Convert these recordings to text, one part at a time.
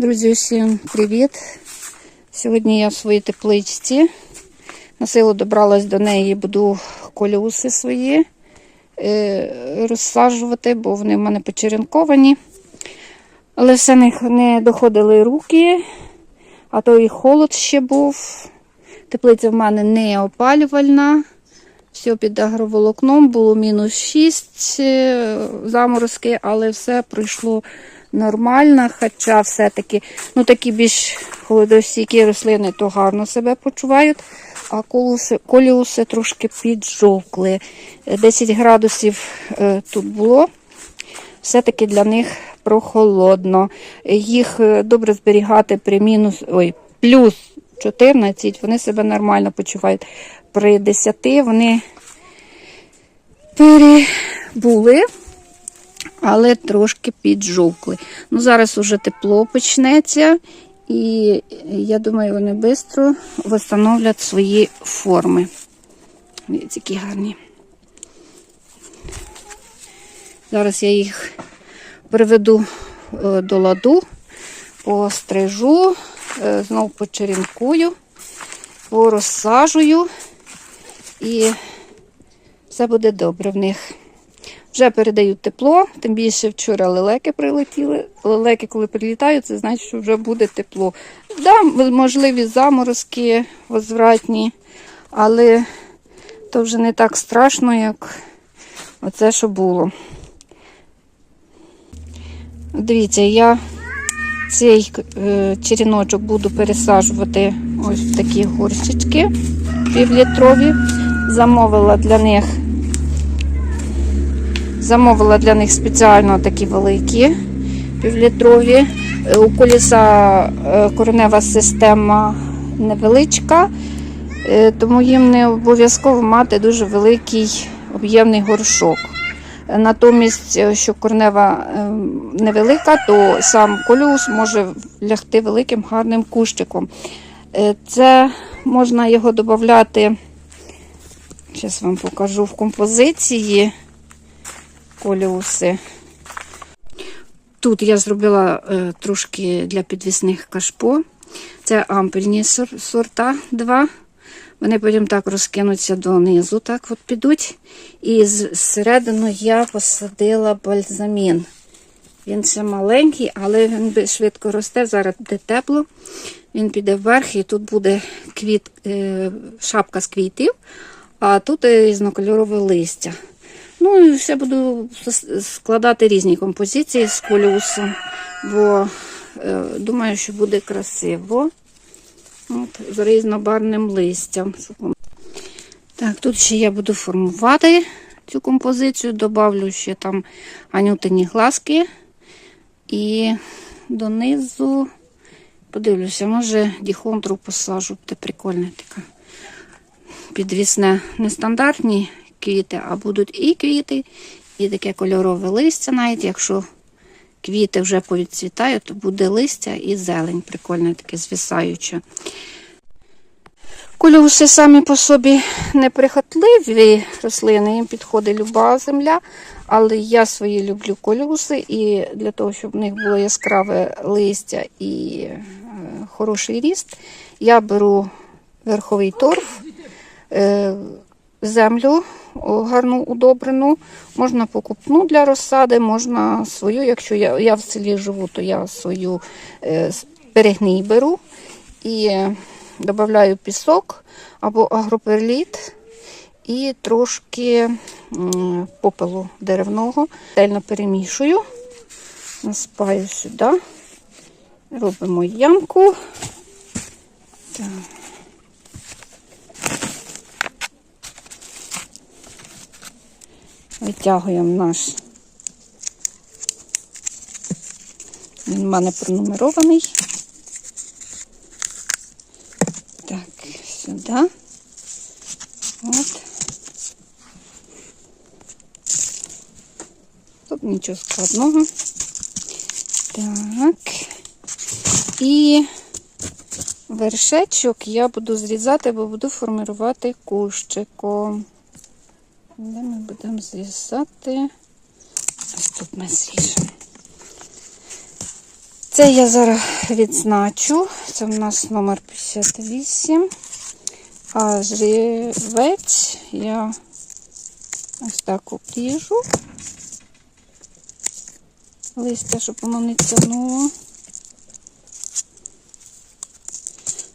Друзі, усім привіт! Сьогодні я в своїй тепличці. На силу добралась до неї, буду колюси свої е, розсаджувати, бо вони в мене почеренковані. Але все не, доходили руки, а то і холод ще був. Теплиця в мене не опалювальна. Все під агроволокном, було мінус 6 е, заморозки, але все пройшло нормально. Хоча все-таки ну, такі більш холодостійкі рослини то гарно себе почувають, а колуси, коліуси трошки піджовкли. Е, 10 градусів е, тут було. Все-таки для них прохолодно. Їх е, добре зберігати при мінус, ой, плюс 14, вони себе нормально почувають. При 10 вони перебули, але трошки піджовкли. Ну, зараз уже тепло почнеться, і я думаю, вони швидко встановлять свої форми. Дивіться, які гарні. Зараз я їх приведу е, до ладу, пострижу, е, знову почерінкую, порозсажую і все буде добре в них. Вже передають тепло, тим більше вчора лелеки прилетіли. Лелеки, коли прилітають, це значить, що вже буде тепло. Да, можливі заморозки возвратні, але то вже не так страшно, як оце, що було. Дивіться, я цей е, черіночок буду пересаджувати ось в такі горщички півлітрові. Замовила для них замовила для них спеціально такі великі півлітрові. Е, У коліса е, коренева система невеличка, е, тому їм не обов'язково мати дуже великий об'ємний горшок. Натомість, що корнева невелика, то сам коліус може лягти великим гарним кущиком. Це можна його додати, зараз вам покажу в композиції коліуси. Тут я зробила е, трошки для підвісних кашпо. Це ампельні сор- сорта 2. Вони потім так розкинуться донизу, так от підуть. І зсередину я посадила бальзамін. Він ще маленький, але він швидко росте. Зараз буде тепло. Він піде вверх, і тут буде квіт, е, шапка з квітів, а тут різнокольорове листя. Ну і все буду складати різні композиції з коліусом, бо е, думаю, що буде красиво. От, з різнобарвним листям. Так, тут ще я буду формувати цю композицію, добавлю ще там анютині глазки. І донизу подивлюся, може діхондру посажу, буде прикольне таке. Підвісне нестандартні квіти, а будуть і квіти, і таке кольорове листя, навіть якщо квіти вже повідцвітають, то буде листя і зелень, прикольне таке звисаюче. Колюси самі по собі неприхотливі рослини, їм підходить люба земля, але я свої люблю колюси, і для того, щоб в них було яскраве листя і е, хороший ріст, я беру верховий торф, е, землю гарну удобрену, можна покупну для розсади, можна свою, якщо я, я в селі живу, то я свою е, перегній беру і е, додаю пісок або агроперліт і трошки м, попелу деревного. Тельно перемішую, насипаю сюди, робимо ямку. Так. Витягуємо наш. Він в мене пронумерований. Так, сюди. От. Тут нічого складного. Так. І вершечок я буду зрізати, бо буду формувати кущиком. Де ми будемо зрізати? Ось тут ми зріжемо. Це я зараз відзначу. Це в нас номер 58. А живець я ось так обріжу. Листя, щоб воно не тянуло.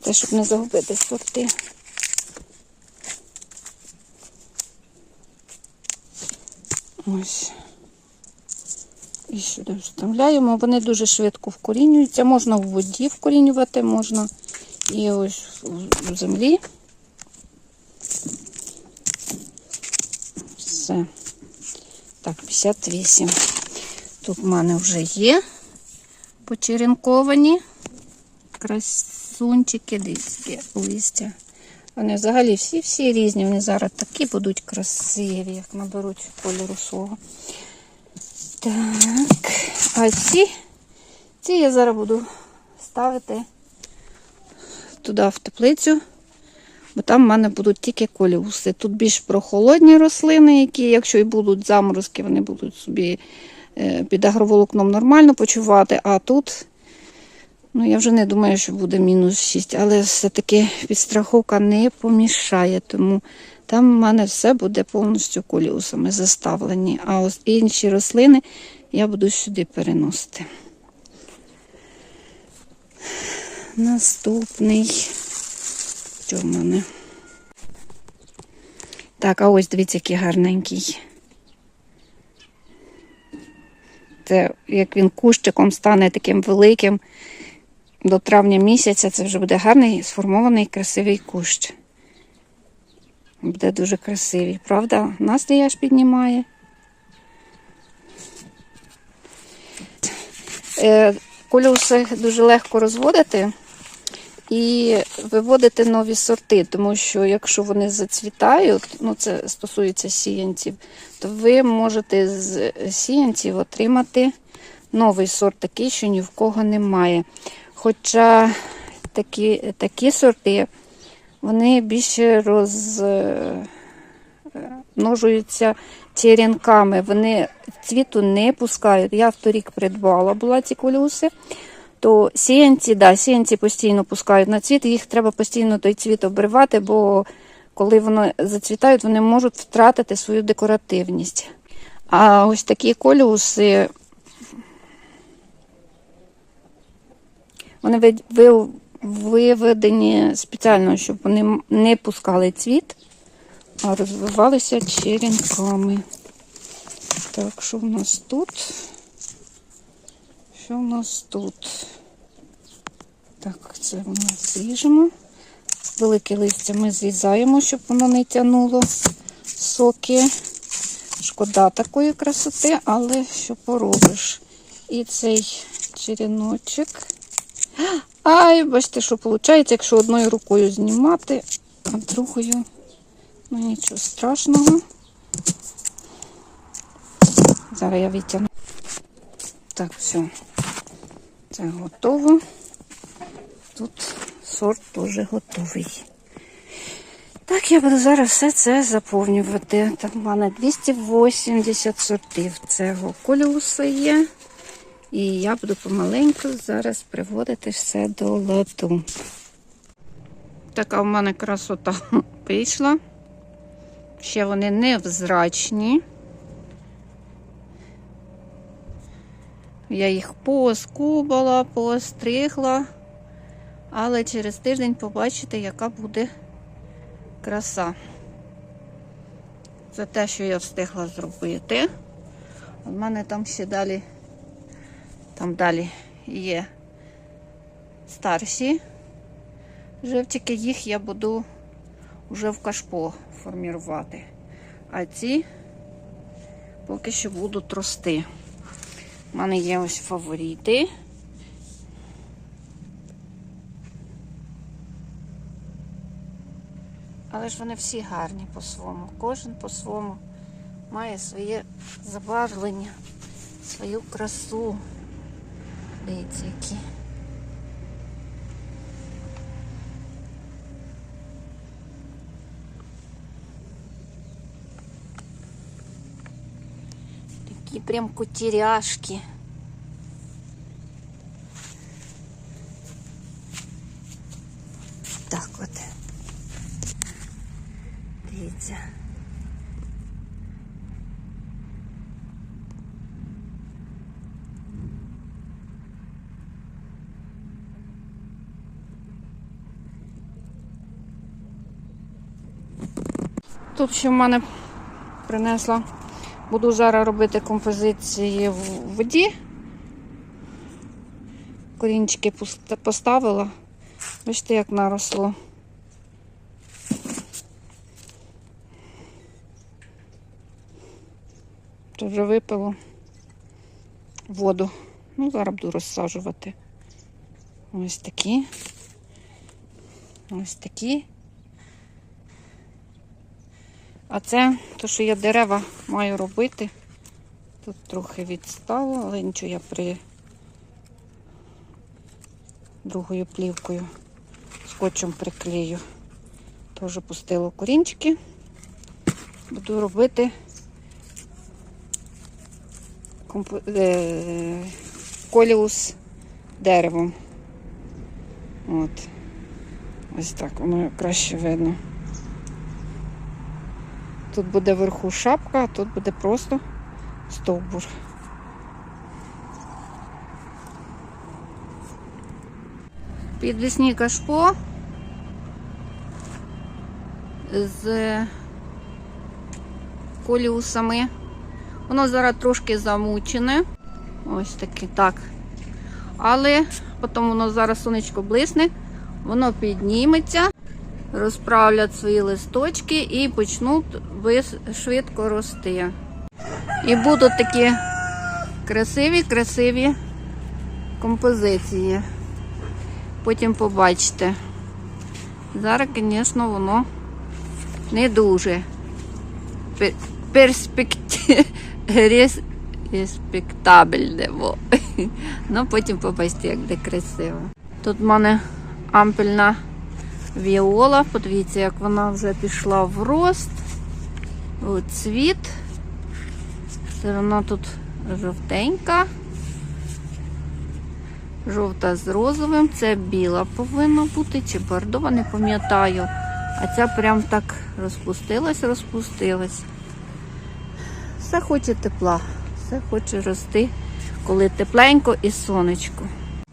Те, щоб не загубити сорти. Ось. І сюди вставляємо. Вони дуже швидко вкорінюються. Можна в воді вкорінювати, можна і ось в землі. Все. Так, 58. Тут в мене вже є почеренковані красунчики, дивіться, листя. Вони взагалі всі-всі різні, вони зараз такі будуть красиві, як наберуть кольору свого. Так, а ці, ці я зараз буду ставити туди в теплицю, бо там в мене будуть тільки коліуси. Тут більш прохолодні рослини, які, якщо і будуть заморозки, вони будуть собі е, під агроволокном нормально почувати, а тут. Ну, я вже не думаю, що буде мінус 6, але все-таки підстраховка не помішає, тому там в мене все буде повністю коліусами заставлені. А ось інші рослини я буду сюди переносити. Наступний. Що в мене? Так, а ось дивіться, який гарненький. Це як він кущиком стане таким великим до травня місяця, це вже буде гарний сформований красивий кущ. Буде дуже красивий, правда? Настрій аж піднімає. Е, Колюси дуже легко розводити і виводити нові сорти, тому що якщо вони зацвітають, ну це стосується сіянців, то ви можете з сіянців отримати новий сорт, такий, що ні в кого немає. Хоча такі, такі сорти, вони більше розмножуються черенками, вони цвіту не пускають. Я вторік придбала була ці колюси, то сіянці, да, сіянці постійно пускають на цвіт, їх треба постійно той цвіт обривати, бо коли вони зацвітають, вони можуть втратити свою декоративність. А ось такі колюси, вони ви- ви- виведені спеціально, щоб вони не пускали цвіт, а розвивалися черенками. Так, що в нас тут? Що в нас тут? Так, це ми зріжемо. Велике листя ми зрізаємо, щоб воно не тянуло соки. Шкода такої красоти, але що поробиш? І цей череночок. Ай, бачите, що виходить, якщо одною рукою знімати, а другою, ну нічого страшного. Зараз я витягну. Так, все. Це готово. Тут сорт теж готовий. Так, я буду зараз все це заповнювати. Там в мене 280 сортів цього колюса є. І я буду помаленьку зараз приводити все до ладу. Така в мене красота вийшла. Ще вони невзрачні. Я їх пооскубала, поостригла, але через тиждень побачите, яка буде краса. Це те, що я встигла зробити. У мене там ще далі, там далі є старші живчики, їх я буду вже в кашпо формувати. А ці поки що будуть рости. У мене є ось фаворити. Але ж вони всі гарні по-своєму. Кожен по-своєму має своє забарвлення, свою красу. Дивіться, які. Такі прям кутеряшки. Так от. Дивіться. Тут ще в мене принесла. Буду зараз робити композиції в воді. Корінчики поставила. Бачите, як наросло. Тут вже випило воду. Ну, зараз буду розсаджувати. Ось такі. Ось такі. А це то, що я дерева маю робити. Тут трохи відстало, але нічого я при другою плівкою скотчем приклею. Теж пустило корінчики. Буду робити комп... е... коліус деревом. От. Ось так воно краще видно. Тут буде вверху шапка, а тут буде просто стовбур. Підвісні кашпо з коліусами. Воно зараз трошки замучене. Ось таке так. Але потім воно зараз сонечко блисне, воно підніметься розправлять свої листочки і почнуть швидко рости. І будуть такі красиві, красиві композиції. Потім побачите. Зараз, звісно, воно не дуже респектабельне. во. Ну, потім побачите, як де красиво. Тут в мене ампельна Віола, подивіться, як вона вже пішла в рост. Цвіт. Вона тут жовтенька. Жовта з розовим. Це біла повинна бути, чи бордова, не пам'ятаю. А ця прям так розпустилась, розпустилась. Все хоче тепла, все хоче рости, коли тепленько і сонечко.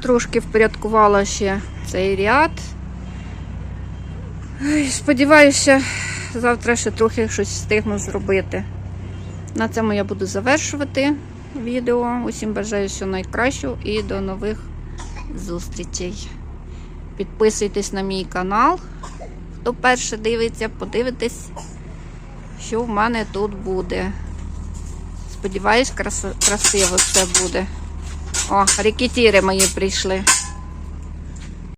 Трошки впорядкувала ще цей ряд. Сподіваюся, завтра ще трохи щось встигну зробити. На цьому я буду завершувати відео. Усім бажаю всього найкращого і до нових зустрічей. Підписуйтесь на мій канал. Хто перше дивиться, подивитесь, що в мене тут буде. Сподіваюсь, красиво все буде. О, рекетіри мої прийшли.